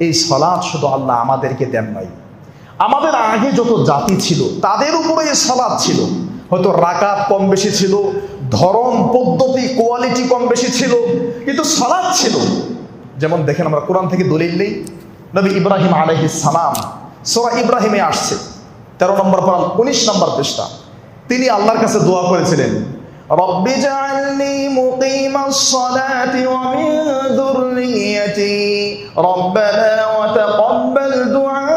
এই সলাদ শুধু আল্লাহ আমাদেরকে দেন নাই। আমাদের আগে যত জাতি ছিল, তাদের উপরে এই সলাদ ছিল। হয়তো রাকাত কম বেশি ছিল, ধরন, পদ্ধতি, কোয়ালিটি কম বেশি ছিল, কিন্তু সলাদ ছিল। যেমন দেখেন আমরা কোরআন থেকে দলিল নেই। নবী ইব্রাহিম আলহি সালাম, সোরা ইব্রাহিমে আসছে। তেরো নম্বর পর উনিশ নম্বর পৃষ্ঠা। তিনি আল্লাহর কাছে দোয়া করেছিলেন رب اجعلني مقيم الصلاة ومن ذريتي ربنا وتقبل دعاء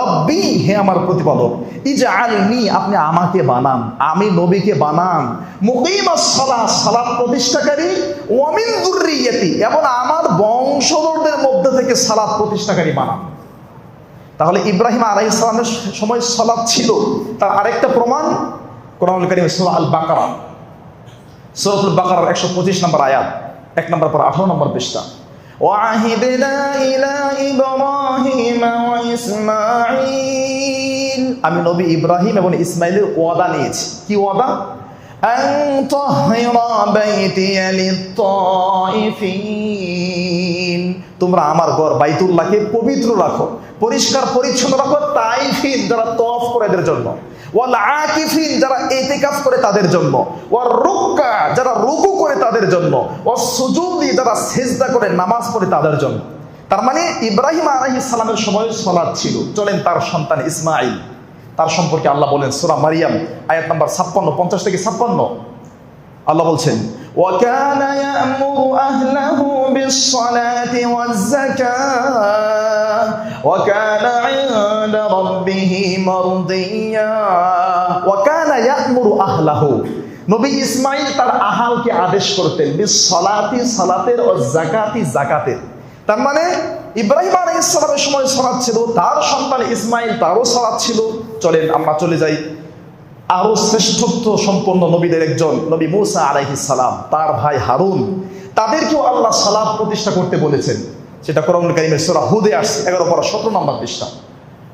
রব্বি হে আমার প্রতিপালক ইজআলনি আপনি আমাকে বানান আমি নবীকে বানান মুকিম সালাত সালাত প্রতিষ্ঠাকারী ওয়ামিন যুররিয়াতি এবং আমার বংশধরদের মধ্যে থেকে সালাত প্রতিষ্ঠাকারী বানান তাহলে ইব্রাহিম আলাই ইসলামের সময় সালাত ছিল তার আরেকটা প্রমাণ কোরআন কারিম সূরা আল বাকারা সূরাতুল বাকারার একশো পঁচিশ নম্বর আয়াত এক নম্বর পর আঠারো নম্বর পৃষ্ঠা وعهدنا إلى إبراهيم وإسماعيل আমি নবী ইব্রাহিম এবং ইসমাইলের ওয়াদা নিয়েছি কি ওয়াদা أن طهر بيتي للطائفين তোমরা আমার ঘর বাইতুল্লাহকে পবিত্র রাখো, পরিষ্কার পরিচ্ছন্ন রাখো, তাইফিন যারা তফ করে এদের জন্য, ওয়াল আকিফিন যারা এতেকাফ করে তাদের জন্য, ওয়ার রুক্কা যারা রুকু করে তাদের জন্য ও সুজুদি যারা সেজদা করে, নামাজ পড়ে তাদের জন্য। তার মানে ইব্রাহিম আলাইহিস সালামের সময় সলাদ ছিল। চলেন তার সন্তান ইসমাইল। তার সম্পর্কে আল্লাহ বলেন, সূরা মারিয়াম, আয়াত নাম্বার 56 50 থেকে 56 আল্লাহ বলছেন وكان يأمر أهله بالصلاة والزكاة وكان عند ربه مرضيا وكان يأمر أهله নবী ইসমাইল তার আহালকে আদেশ করতেন বিসলাতি সালাতের ও জাকাতি জাকাতের তার মানে ইব্রাহিম আলাইহিস সালামের সময় সালাত ছিল তার সন্তান ইসমাইল তারও সালাত ছিল চলেন আমরা চলে যাই আরও শ্রেষ্ঠত্ব সম্পন্ন নবীদের একজন নবী মুসা আলাইহিস সালাম, তার ভাই হারুন। তাদেরকেও আল্লাহ সালাদ প্রতিষ্ঠা করতে বলেছেন। সেটা কোরআন কারিমের সূরা হুদে আসছে, এগারো পর সতেরো নম্বর পৃষ্ঠা।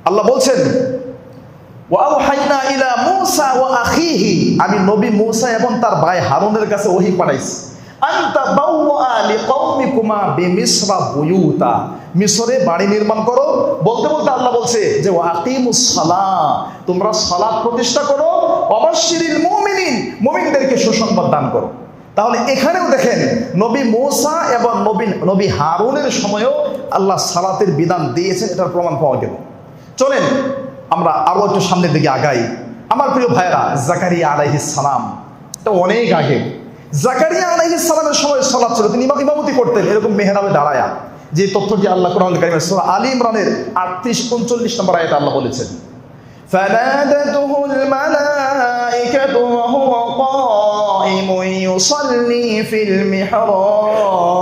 আল্লাহ বলছেন আমি নবী মুসা এবং তার ভাই হারুনের কাছে ওহী পাঠাইছি। মিশরে বাড়ি নির্মাণ করো। বলতে বলতে আল্লাহ বলছে যে সালাহ। তোমরা সালাত প্রতিষ্ঠা করো অবশ্যিরিল মুমিনিন, মুমিনদেরকে সুসংবাদ দান করো। তাহলে এখানেও দেখেন, নবী মৌসা এবং নবী নবী হারুনের সময়ও আল্লাহ সালাতের বিধান দিয়েছেন, এটার প্রমাণ পাওয়া গেল। চলেন, আমরা আরও একটু সামনের দিকে আগাই। আমার প্রিয় ভাইরা জাকারিয়া আলাইহিস সালাম, এটা অনেক আগে। জাকারিয়া আলাইহিস সালামের সময় সালাত ছিল, তিনি ইমা- ইমামতি করতেন, এরকম মেহরাবে দাঁড়ায়া। যে তথ্যটি আল্লাহ কোরআন কারিমের সূরা আলী ইমরানের 38 39 নম্বর আয়াতে আল্লাহ বলেছেন فنادته الملائكة وهو قائم يصلي في المحراب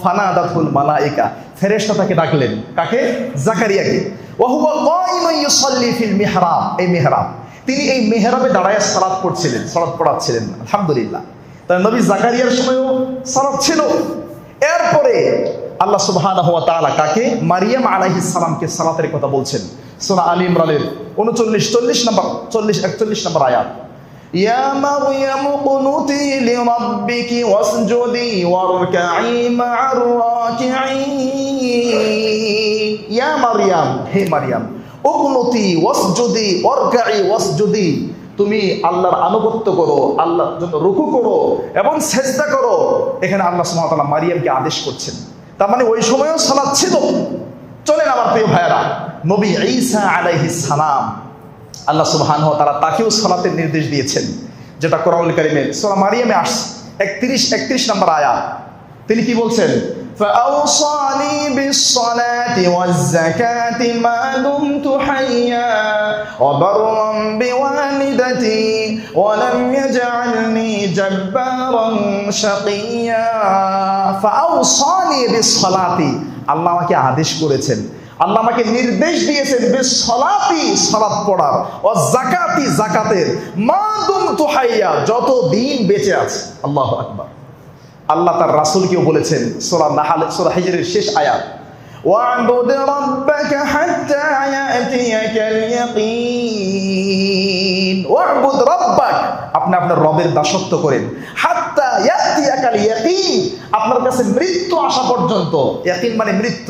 فنادته الملائكة ফেরেশতা তাকে ডাকলেন কাকে জাকারিয়াকে ওয়াহুয়া কাইমুন ইউসাল্লি ফিল মিহরাব এই মিহরাব তিনি এই মেহরাবে দাঁড়ায় সালাত পড়ছিলেন সালাত পড়াচ্ছিলেন আলহামদুলিল্লাহ তাই নবী জাকারিয়ার সময়ও সালাত ছিল এরপরে আল্লাহ সুবহানাহু ওয়া তাআলা কাকে মারিয়াম আলাইহিস সালামকে সালাতের কথা বলছেন সূরা আলী ইমরানের 39 40 নম্বর 40 41 নম্বর আয়াত يا مريم اقنتي لربك واسجدي واركعي مع الراكعين يا مريم হে মারিয়াম উকনুতি ওয়াসজুদি ওয়ারকাই ওয়াসজুদি তুমি আল্লাহর আনুগত্য করো আল্লাহর জন্য রুকু করো এবং সেজদা করো এখানে আল্লাহ সুবহানাহু ওয়া তাআলা মারিয়ামকে আদেশ করছেন তার মানে ওই সময়ও সালাত ছিল চলেন আমার প্রিয় ভাইয়েরা নবী ঈসা আলাইহিস সালাম আল্লাহ সুবহানাহু ওয়া তাআলা তাকেও সালাতের নির্দেশ দিয়েছেন যেটা কোরআনুল কারীমের সূরা মারিয়ামে আসছে 31 31 নম্বর আয়াত তিনি কি বলছেন فأوصاني بالصلاة والزكاة ما دمت حيا وبرا بوالدتي ولم يجعلني جبارا شقيا فأوصاني بالصلاة আল্লাহ আমাকে আদেশ করেছেন আল্লাহ আমাকে নির্দেশ দিয়েছেন বিসলাতি সালাত পড়ার, ও জাকাতি জাকাতের মা যত দিন বেঁচে আছে। আল্লাহু আকবার। আল্লাহ তার রাসূলকেও বলেছেন, সূরা নাহাল, সূরা হিজরের শেষ আয়াত রাব্বাকা হাত্তা ইয়াতিয়াকাল ইয়াকিন ওয়া'বুদ রাব্বাক। আপনি আপনার রবের দাসত্ব করেন। হাত্তা ইয়াকিন আপনার কাছে মৃত্যু আসা পর্যন্ত। ইয়াকিন মানে মৃত্যু।